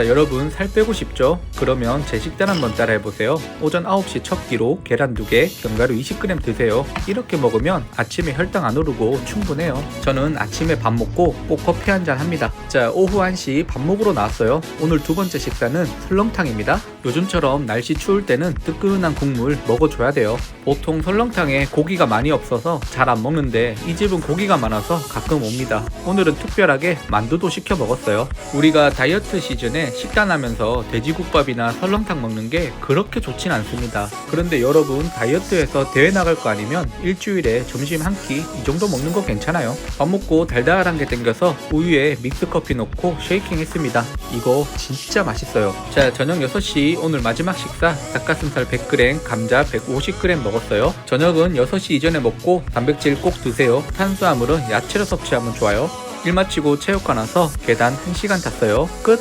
자 여러분 살 빼고 싶죠? 그러면 제 식단 한번 따라해보세요. 오전 9시 첫 끼로 계란 2개, 견과류 20g 드세요. 이렇게 먹으면 아침에 혈당 안 오르고 충분해요. 저는 아침에 밥 먹고 꼭 커피 한 잔 합니다. 자 오후 1시 밥 먹으러 나왔어요. 오늘 두 번째 식단은 설렁탕입니다. 요즘처럼 날씨 추울 때는 뜨끈한 국물 먹어줘야 돼요. 보통 설렁탕에 고기가 많이 없어서 잘 안 먹는데 이 집은 고기가 많아서 가끔 옵니다. 오늘은 특별하게 만두도 시켜 먹었어요. 우리가 다이어트 시즌에 식단하면서 돼지국밥이 나 설렁탕 먹는 게 그렇게 좋진 않습니다. 그런데 여러분 다이어트에서 대회 나갈 거 아니면 일주일에 점심 한 끼 이 정도 먹는 거 괜찮아요. 밥 먹고 달달한 게 땡겨서 우유에 믹스커피 넣고 쉐이킹 했습니다. 이거 진짜 맛있어요. 자 저녁 6시 오늘 마지막 식사 닭가슴살 100g, 감자 150g 먹었어요. 저녁은 6시 이전에 먹고 단백질 꼭 드세요. 탄수화물은 야채로 섭취하면 좋아요. 일 마치고 체육관 와서 계단 1시간 탔어요. 끝!